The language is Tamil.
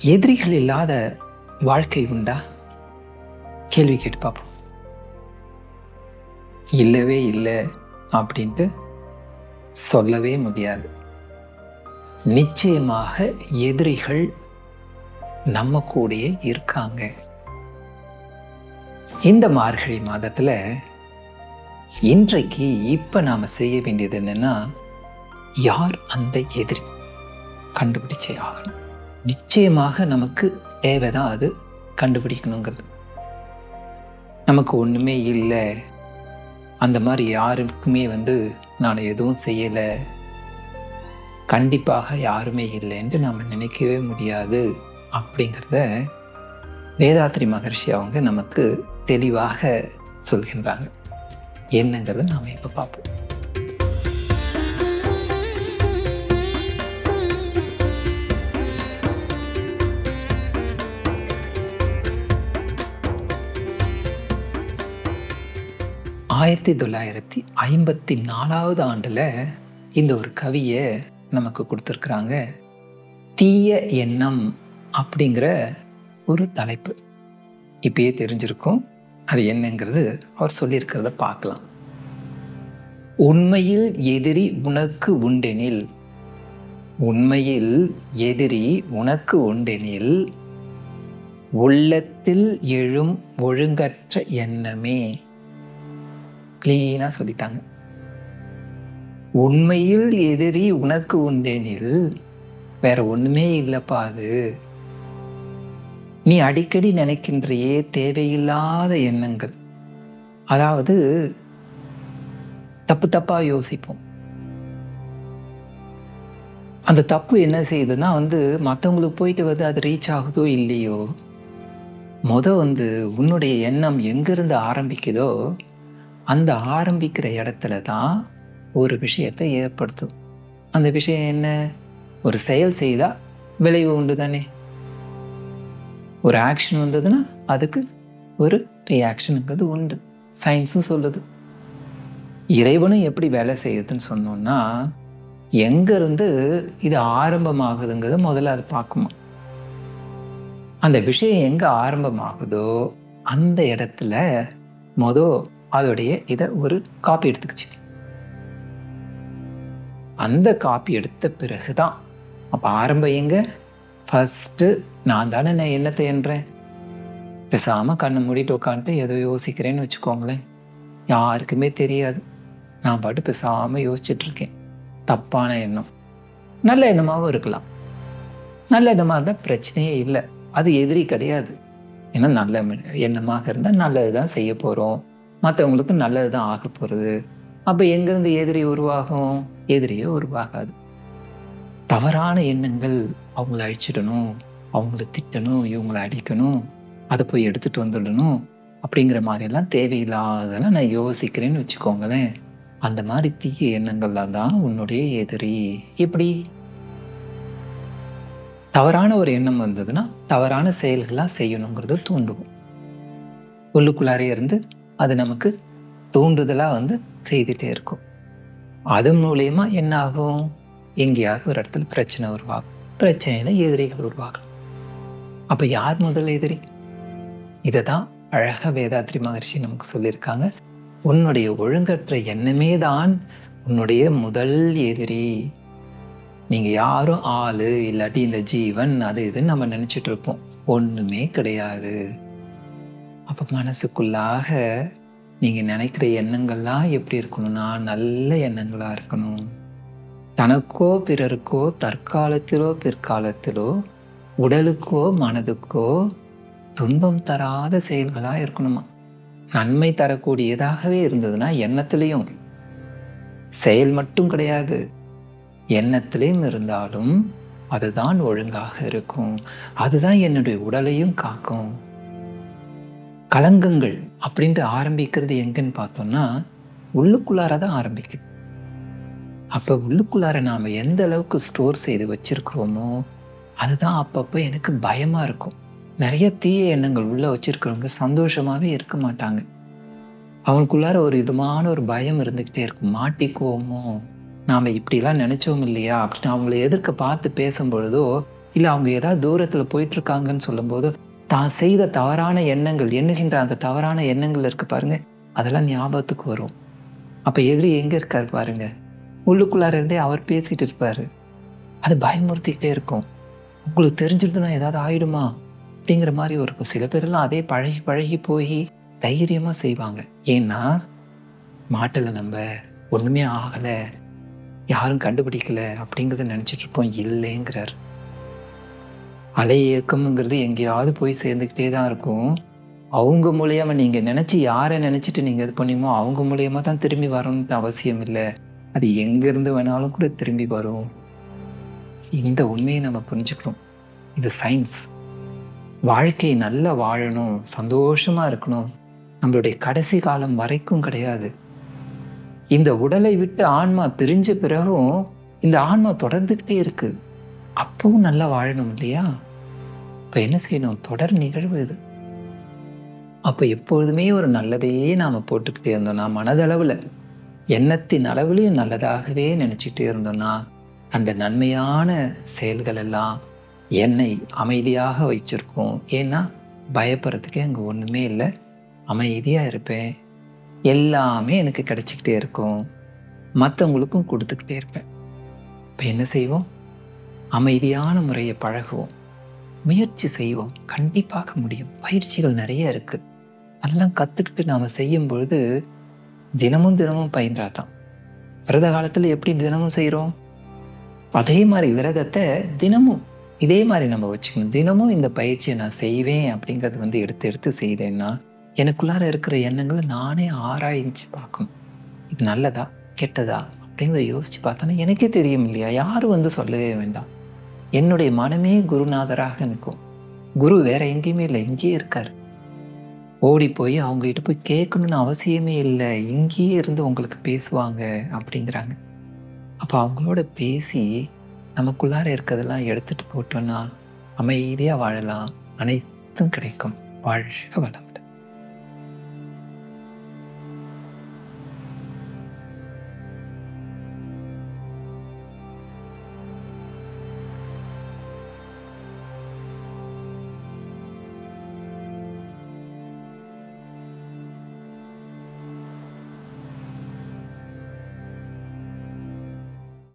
எதிரிகள் இல்லாத வாழ்க்கை உண்டா? கேள்வி கேட்டு பார்ப்போம். இல்லவே இல்லை அப்படின்ட்டு சொல்லவே முடியாது. நிச்சயமாக எதிரிகள் நம்ம கூடயே இருக்காங்க. இந்த மார்கழி மாதத்துல இன்றைக்கு இப்ப நாம செய்ய வேண்டியது என்னன்னா யார் அந்த எதிரி? கண்டுபிடிச்சே ஆகணும். நிச்சயமாக நமக்கு தேவை தான் அது கண்டுபிடிக்கணுங்கிறது. நமக்கு ஒன்றுமே இல்லை. அந்த மாதிரி யாருக்குமே வந்து நான் எதுவும் செய்யலை. கண்டிப்பாக யாருமே இல்லைன்ட்டு நாம் நினைக்கவே முடியாது அப்படிங்கிறத வேதாத்ரி மகர்ஷி அவங்க நமக்கு தெளிவாக சொல்கின்றாங்க. என்னங்கிறத நாம் இப்போ பார்ப்போம். ஆயிரத்தி தொள்ளாயிரத்தி ஐம்பத்தி நாலாவது ஆண்டில் இந்த ஒரு கவியை நமக்கு கொடுத்துருக்குறாங்க. தீய எண்ணம் அப்படிங்கிற ஒரு தலைப்பு. இப்பயே தெரிஞ்சிருக்கும். அது என்னங்கிறது அவர் சொல்லியிருக்கிறத பார்க்கலாம். உண்மையில் எதிரி உனக்கு உண்டெனில் உண்மையில் எதிரி உனக்கு உண்டெனில் உள்ளத்தில் எழும் ஒழுங்கற்ற எண்ணமே கிளீனாக சொல்லிட்டாங்க. உண்மையில் எதிரி உனக்கு உண்டேனில் வேற ஒண்ணுமே இல்லைப்பா அது. நீ அடிக்கடி நினைக்கின்றையே தேவையில்லாத எண்ணங்கள். அதாவது தப்பு தப்பா யோசிப்போம். அந்த தப்பு என்ன செய்யுதுன்னா வந்து மற்றவங்களுக்கு போயிட்டு வந்து அது ரீச் ஆகுதோ இல்லையோ முத வந்து உன்னுடைய எண்ணம் எங்கிருந்து ஆரம்பிக்குதோ அந்த ஆரம்பிக்கிற இடத்துல தான் ஒரு விஷயத்தை ஏற்படுத்தும். அந்த விஷயம் என்ன? ஒரு செயல் செய்தால் விளைவு உண்டு தானே? ஒரு ஆக்ஷன் வந்ததுன்னா அதுக்கு ஒரு ரியாக்ஷனுங்கிறது உண்டு. சயின்ஸும் சொல்லுது. இறைவனும் எப்படி வேலை செய்யுதுன்னு சொன்னோம்னா எங்கேருந்து இது ஆரம்பமாகுதுங்கிறத முதல்ல அது பார்க்குமா? அந்த விஷயம் எங்கே ஆரம்பமாகுதோ அந்த இடத்துல மொதல் அதோடைய இதை ஒரு காப்பி எடுத்துக்கிச்சு. அந்த காப்பி எடுத்த பிறகு தான் அப்போ ஆரம்பம் எங்க? ஃபஸ்ட்டு நான் தானே நான் என்னத்தை என்றேன் பேசாமல் கண்ணை மூடிட்டு உட்காந்துட்டு ஏதோ யோசிக்கிறேன்னு வச்சுக்கோங்களேன். யாருக்குமே தெரியாது. நான் பாட்டு பேசாமல் யோசிச்சுட்டு இருக்கேன். தப்பான எண்ணம். நல்ல எண்ணமாகவும் இருக்கலாம். நல்ல எண்ணமாக இருந்தால் பிரச்சனையே இல்லை. அது எதிரி கிடையாது. ஏன்னா நல்ல எண்ணமாக இருந்தால் நல்லது தான் செய்ய போகிறோம் மற்றவங்களுக்கு நல்லது தான் ஆக போகிறது அப்போ எங்கேருந்து எதிரி உருவாகும்? எதிரியே உருவாகாது. தவறான எண்ணங்கள் அவங்கள அழிச்சிடணும் அவங்கள திட்டணும் இவங்கள அடிக்கணும் அதை போய் எடுத்துகிட்டு வந்துடணும் அப்படிங்கிற மாதிரிலாம் தேவையில்லாதெல்லாம் நான் யோசிக்கிறேன்னு வச்சுக்கோங்களேன். அந்த மாதிரி தீய எண்ணங்கள்லாம் தான் உன்னுடைய எதிரி. எப்படி? தவறான ஒரு எண்ணம் வந்ததுன்னா தவறான செயல்களாக செய்யணுங்கிறத தூண்டுவோம். உள்ளுக்குள்ளாரே இருந்து அது நமக்கு தூண்டுதலாக வந்து செய்துட்டே இருக்கும். அது மூலயமா என்ன ஆகும் எங்கேயாவது ஒரு இடத்துல பிரச்சனை உருவாகும். பிரச்சனையில் எதிரிகள் உருவாகும் அப்போ யார் முதல் எதிரி? இதை தான் அழகாக வேதாத்ரி மகர்ஷி நமக்கு சொல்லியிருக்காங்க. உன்னுடைய ஒழுங்கற்ற எண்ணமே தான் உன்னுடைய முதல் எதிரி. நீங்கள் யாரும் ஆள் இல்லாட்டி இந்த ஜீவன் அது இதுன்னு நம்ம நினச்சிட்டு இருப்போம். ஒன்றுமே கிடையாது. அப்ப மனசுக்குள்ளாக நீங்க நினைக்கிற எண்ணங்கள்லாம் எப்படி இருக்கணும்னா நல்ல எண்ணங்களா இருக்கணும். தனக்கோ பிறருக்கோ தற்காலத்திலோ பிற்காலத்திலோ உடலுக்கோ மனதுக்கோ துன்பம் தராத செயல்களா இருக்கணுமா? நன்மை தரக்கூடியதாகவே இருந்ததுன்னா எண்ணத்திலையும். செயல் மட்டும் கிடையாது. எண்ணத்திலையும் இருந்தாலும் அதுதான் ஒழுங்காக இருக்கும். அதுதான் என்னுடைய உடலையும் காக்கும். களங்கங்கள் அப்படின்ட்டு ஆரம்பிக்கிறது எங்கன்னு பார்த்தோம்னா உள்ளுக்குள்ளார தான் ஆரம்பிக்குது. அப்போ உள்ளுக்குள்ளார நாம் எந்த அளவுக்கு ஸ்டோர் செய்து வச்சிருக்கிறோமோ அதுதான் அப்பப்போ எனக்கு பயமாக இருக்கும். நிறைய தீய எண்ணங்கள் உள்ளே வச்சுருக்கிறவங்க சந்தோஷமாகவே இருக்க மாட்டாங்க. அவனுக்குள்ளார ஒரு விதமான ஒரு பயம் இருந்துக்கிட்டே இருக்கும். மாட்டிக்குவோமோ? நாம் இப்படிலாம் நினச்சோம் இல்லையா? அப்படின்னு அவங்கள எதிர்க்க பார்த்து பேசும் பொழுதோ இல்லை அவங்க ஏதாவது தூரத்தில் போயிட்டுருக்காங்கன்னு சொல்லும்போது தான் செய்த தவறான எண்ணங்கள் எண்ணுகின்ற அந்த தவறான எண்ணங்கள் இருக்கு பாருங்க. அதெல்லாம் ஞாபகத்துக்கு வரும். அப்போ எதிரி எங்கே இருக்கார் பாருங்க. உள்ளுக்குள்ளார இருந்தே அவர் பேசிட்டு இருப்பார். அது பயமுறுத்திக்கிட்டே இருக்கும். உங்களுக்கு தெரிஞ்சிருதுன்னா ஏதாவது ஆயிடுமா? அப்படிங்கிற மாதிரி ஒரு சில பேரெல்லாம் அதே பழகி பழகி போய் தைரியமாக செய்வாங்க. ஏன்னா மாட்டலை நம்ம. ஒன்றுமே ஆகலை. யாரும் கண்டுபிடிக்கல. அப்படிங்கிறத நினச்சிட்ருப்போம் இல்லைங்கிறார். அலை இயக்கம்ங்கிறது எங்கேயாவது போய் சேர்ந்துக்கிட்டே தான் இருக்கும். அவங்க மூலியமாக நீங்கள் நினச்சி யாரை நினச்சிட்டு நீங்கள் இது பண்ணீமோ அவங்க மூலியமாக தான் திரும்பி வரணும்னு அவசியம் இல்லை. அது எங்கேருந்து வேணாலும் கூட திரும்பி வரும். இந்த உண்மையை நம்ம புரிஞ்சுக்கணும். இது சயின்ஸ் வாழ்க்கையை நல்லா வாழணும் சந்தோஷமாக இருக்கணும். நம்மளுடைய கடைசி காலம் வரைக்கும் கிடையாது. இந்த உடலை விட்டு ஆன்மா பிரிஞ்ச பிறகும் இந்த ஆன்மா தொடர்ந்துக்கிட்டே இருக்குது அப்பவும் நல்லா வாழணும் இல்லையா? இப்போ என்ன செய்யணும்? தொடர் நிகழ்வு இது. அப்போ எப்பொழுதுமே ஒரு நல்லதையே நாம் போட்டுக்கிட்டே இருந்தோம்னா மனதளவில் எண்ணத்தின் அளவுலையும் நல்லதாகவே நினச்சிக்கிட்டே இருந்தோம்னா அந்த நன்மையான செயல்கள் எல்லாம் என்னை அமைதியாக வச்சிருக்கோம். ஏன்னா பயப்படுறதுக்கே அங்கே ஒன்றுமே இல்லை. அமைதியாக இருப்பேன். எல்லாமே எனக்கு கிடச்சிக்கிட்டே இருக்கும். மற்றவங்களுக்கும் கொடுத்துக்கிட்டே இருப்பேன். இப்போ என்ன செய்வோம்? அமைதியான முறையை பழகுவோம். முயற்சி செய்வோம். கண்டிப்பாக முடியும். பயிற்சிகள் நிறைய இருக்கு. அதெல்லாம் கற்றுக்கிட்டு நாம் செய்யும் பொழுது தினமும் தினமும் பயின்றாதான். விரத காலத்தில் எப்படி தினமும் செய்கிறோம் அதே மாதிரி விரதத்தை தினமும் இதே மாதிரி நம்ம வச்சுக்கணும். தினமும் இந்த பயிற்சியை நான் செய்வேன் அப்படிங்கிறது வந்து எடுத்து எடுத்து செய்தேன்னா எனக்குள்ளார இருக்கிற எண்ணங்களை நானே ஆராய்ச்சி பார்க்கணும். இது நல்லதா? கெட்டதா? அப்படிங்கிறத யோசிச்சு பார்த்தோன்னா எனக்கே தெரியும் இல்லையா? யாரும் வந்து சொல்லவே வேண்டாம். என்னுடைய மனமே குருநாதராக நிற்கும். குரு வேற எங்கேயுமே இல்லை இங்கேயே இருக்கார். ஓடி போய் அவங்ககிட்ட போய் கேட்கணும்னு அவசியமே இல்லை இங்கேயே இருந்து உங்களுக்கு பேசுவாங்க அப்படிங்கிறாங்க. அப்போ அவங்களோட பேசி நமக்குள்ளார இருக்கிறதெல்லாம் எடுத்துட்டு போட்டோம்னா அமைதியாக வாழலாம். அனைத்தும் கிடைக்கும். வாழ்க வளம்.